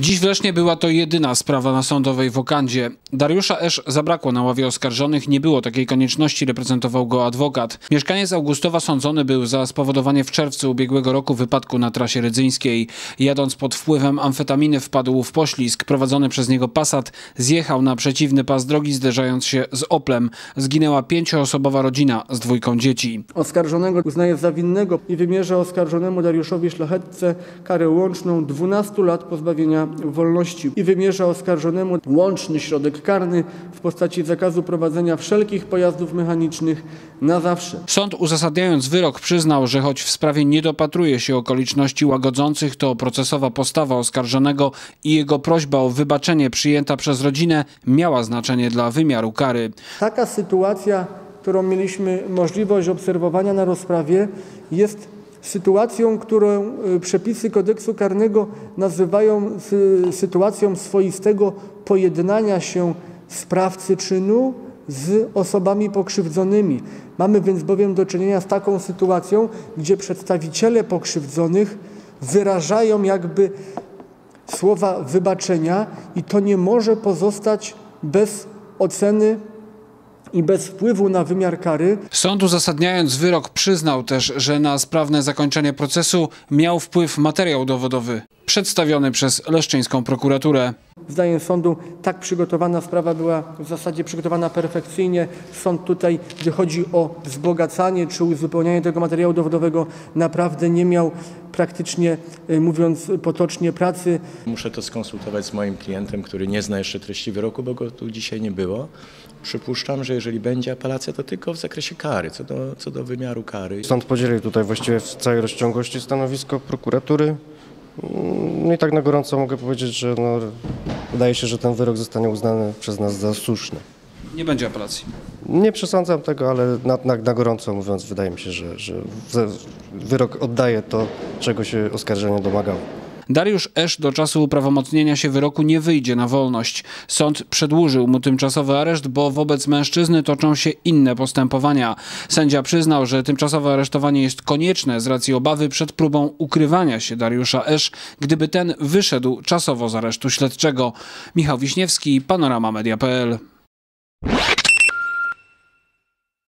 Dziś w Lesznie była to jedyna sprawa na sądowej w Okandzie. Dariusza Esz zabrakło na ławie oskarżonych, nie było takiej konieczności, reprezentował go adwokat. Mieszkaniec Augustowa sądzony był za spowodowanie w czerwcu ubiegłego roku wypadku na trasie rydzyńskiej. Jadąc pod wpływem amfetaminy wpadł w poślizg. Prowadzony przez niego Passat zjechał na przeciwny pas drogi, zderzając się z Oplem. Zginęła pięcioosobowa rodzina z dwójką dzieci. Oskarżonego uznaje za winnego i wymierza oskarżonemu Dariuszowi Szlachetce karę łączną 12 lat pozbawienia wolności i wymierza oskarżonemu łączny środek karny w postaci zakazu prowadzenia wszelkich pojazdów mechanicznych na zawsze. Sąd uzasadniając wyrok przyznał, że choć w sprawie nie dopatruje się okoliczności łagodzących, to procesowa postawa oskarżonego i jego prośba o wybaczenie przyjęta przez rodzinę miała znaczenie dla wymiaru kary. Taka sytuacja, którą mieliśmy możliwość obserwowania na rozprawie, jest sytuacją, którą y, przepisy kodeksu karnego nazywają sy- sytuacją swoistego pojednania się sprawcy czynu z osobami pokrzywdzonymi. Mamy więc bowiem do czynienia z taką sytuacją, gdzie przedstawiciele pokrzywdzonych wyrażają jakby słowa wybaczenia i to nie może pozostać bez oceny i bez wpływu na wymiar kary. Sąd uzasadniając wyrok przyznał też, że na sprawne zakończenie procesu miał wpływ materiał dowodowy przedstawiony przez leszczyńską prokuraturę. Zdaniem sądu tak przygotowana sprawa była w zasadzie przygotowana perfekcyjnie. Sąd tutaj, gdzie chodzi o wzbogacanie czy uzupełnianie tego materiału dowodowego, naprawdę nie miał praktycznie, y, mówiąc potocznie, pracy. Muszę to skonsultować z moim klientem, który nie zna jeszcze treści wyroku, bo go tu dzisiaj nie było. Przypuszczam, że jeżeli będzie apelacja, to tylko w zakresie kary, co do, co do wymiaru kary. Sąd podzielił tutaj właściwie w całej rozciągłości stanowisko prokuratury. No i tak na gorąco mogę powiedzieć, że no, wydaje się, że ten wyrok zostanie uznany przez nas za słuszny. Nie będzie apelacji. Nie przesądzam tego, ale na, na, na gorąco mówiąc, wydaje mi się, że, że wyrok oddaje to, czego się oskarżenie domagało. Dariusz Esz do czasu uprawomocnienia się wyroku nie wyjdzie na wolność. Sąd przedłużył mu tymczasowy areszt, bo wobec mężczyzny toczą się inne postępowania. Sędzia przyznał, że tymczasowe aresztowanie jest konieczne z racji obawy przed próbą ukrywania się Dariusza Esz, gdyby ten wyszedł czasowo z aresztu śledczego. Michał Wiśniewski, Panorama Media.pl